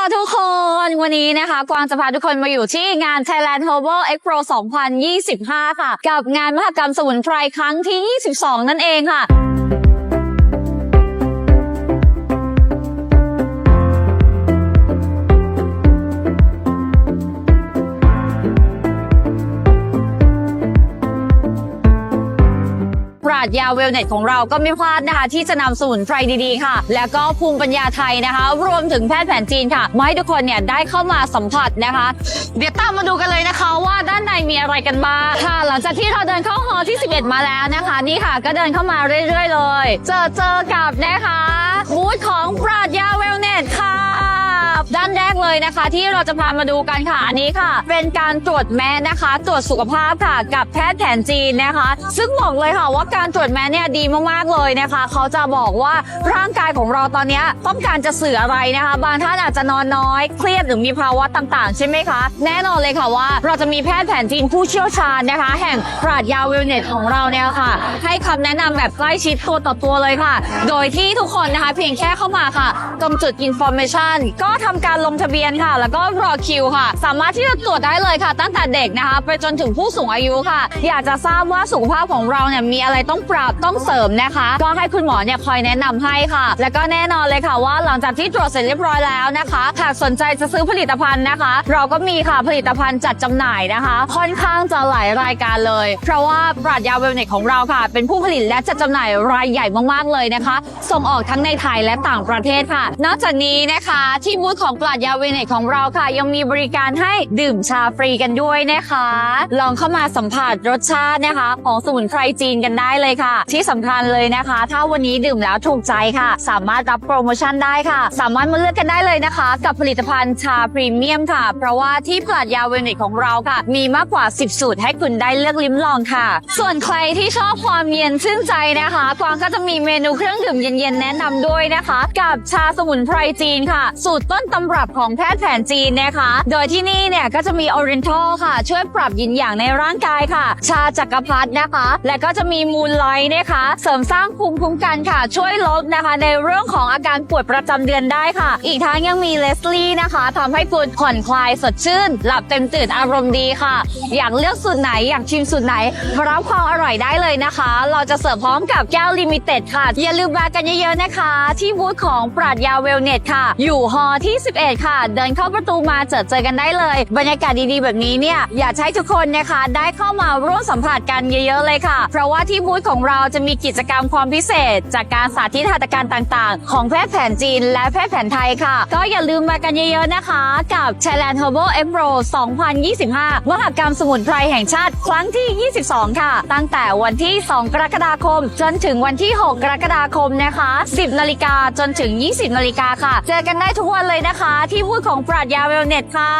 ค่ะทุกคนวันนี้นะคะ กวางจะพาทุกคนมาอยู่ที่งาน Thailand Herbal Expo 2025 ค่ะ กับงานมหกรรมสมุนไพรครั้งที่ 22 นั่นเองค่ะาดยาเวลเน็ตของเราก็ไม่พลาดนะคะ ที่จะนำสมุนไพรดีๆค่ะ แล้วก็ภูมิปัญญาไทยนะคะ รวมถึงแพทย์แผนจีนค่ะมาให้ทุกคนเนี่ยได้เข้ามาสัมผัสนะคะ เดี๋ยวตามมาดูกันเลยนะคะว่าด้านในมีอะไรกันบ้างค่ะ หลังจากที่เราเดินเข้าฮอที่ 11 มาแล้วนะคะ นี่ค่ะก็เดินเข้ามาเรื่อย ๆ เลย เจอเจอกับนะคะบูธของปราดยาเวล เลยนะคะ ที่เราจะพามาดูกันค่ะอันนี้ค่ะ เป็นการตรวจแมสนะคะ ตรวจสุขภาพค่ะ กับแพทย์แผนจีนนะคะ ซึ่งบอกเลยค่ะว่าการตรวจแมสเนี่ยดีมากๆเลยนะคะ เขาจะบอกว่าร่างกายของเราตอนนี้ต้องการจะสื่ออะไรนะคะ บางท่านอาจจะนอนน้อย เครียดหรือมีภาวะต่างๆ ใช่ไหมคะ แน่นอนเลยค่ะว่า เราจะมีแพทย์แผนจีนผู้เชี่ยวชาญนะคะ แห่งปราดยาเวลเนตของเราเนี่ยค่ะ ให้คำแนะนำแบบใกล้ชิดตัวต่อตัวเลยค่ะ โดยที่ทุกคนนะคะ เพียงแค่เข้ามาค่ะตรงจุด information ก็ทำการลงทะเบียนค่ะ แล้วก็รอคิวค่ะ สามารถที่จะตรวจได้เลยค่ะ ตั้งแต่เด็กนะคะ ไปจนถึงผู้สูงอายุค่ะ อยากจะทราบว่าสุขภาพของเราเนี่ยมีอะไรต้องปรับต้องเสริมนะคะ ก็ให้คุณหมอเนี่ยคอยแนะนำให้ค่ะ แล้วก็แน่นอนเลยค่ะว่าหลังจากที่ตรวจเสร็จเรียบร้อยแล้วนะคะหากสนใจจะซื้อผลิตภัณฑ์นะคะ เราก็มีค่ะผลิตภัณฑ์จัดจำหน่ายนะคะ ค่อนข้างจะหลายรายการเลย เพราะว่าปรัชญาเวลเนกของเราค่ะ เป็นผู้ผลิตและจัดจำหน่ายรายใหญ่มากๆเลยนะคะ ส่งออกทั้งในไทยและต่างประเทศค่ะ นอกจากนี้นะคะ ที่บูธของปรัชญาเวลเนกของเราค่ะ ยังมีบริการให้ดื่มชาฟรีกันด้วยนะคะ ลองเข้ามาสัมผัสรสชาตินะคะ ของสมุนไพรจีนกันได้เลยค่ะ ที่สำคัญเลยนะคะ ถ้าวันนี้ดื่มแล้วถูกใจค่ะ สามารถรับโปรโมชั่นได้ค่ะ สามารถมาเลือกกันได้เลยนะคะ กับผลิตภัณฑ์ชาพรีเมียมค่ะ เพราะว่าที่ปรัชญาเวลเนกของเราค่ะ มีมากกว่า 10 สูตรให้คุณได้เลือกลิ้มลองค่ะ ส่วนใครที่ชอบความเย็นชื่นใจนะคะกวางก็จะมีเมนูเครื่องดื่มเย็นๆแนะนำด้วยนะคะ กับชาสมุนไพรจีนค่ะ สูตรต้นตำรับของแพทย์แผนจีนนะคะ โดยที่นี่เนี่ยก็จะมีออริเอนทัลค่ะ ช่วยปรับยินอย่างในร่างกายค่ะ ชาจักรพรรดินะคะ และก็จะมีมูลไลท์นะคะ เสริมสร้างภูมิคุ้มกันค่ะ ช่วยลดนะคะ ในเรื่องของอาการปวดประจำเดือนได้ค่ะ อีกทั้งยังมีเลสลี่นะคะทำให้คุณผ่อนคลายสดชื่น หลับเต็มตื่นอารมณ์ดีค่ะ อยากเลือกสูตรไหนอยากชิมสูตรไหนมารับความอร่อยได้เลยนะคะ เราจะเสิร์ฟพร้อมกับแก้วลิมิเต็ดค่ะ อย่าลืมมากันเยอะๆนะคะ ที่บูธของปราดยาเวลเน็ตค่ะ อยู่ฮอที่ 11 ค่ะเดินเข้าประตูมาเจอเจอกันได้เลย บรรยากาศดีๆ แบบนี้เนี่ยอยากให้ทุกคนนะคะได้เข้ามาร่วมสัมผัสกันเยอะๆเลยค่ะ เพราะว่าที่บูธของเราจะมีกิจกรรมความพิเศษ จากการสาธิตหัตถการต่างๆ ของแพทย์แผนจีนและแพทย์แผนไทยค่ะ ก็อย่าลืมมากันเยอะๆนะคะ กับ Thailand Herbal Expo 2025 มหกรรมสมุนไพรแห่งชาติครั้งที่ 22 ค่ะ ตั้งแต่วันที่ 2 กรกฎาคม จนถึงวันที่ 6 กรกฎาคมนะคะ 10 นาฬิกาจนถึง 20 นาฬิกาค่ะ เจอกันได้ทุกวันเลยนะคะที่พูดของปราดยาเวลเน็ตค่ะ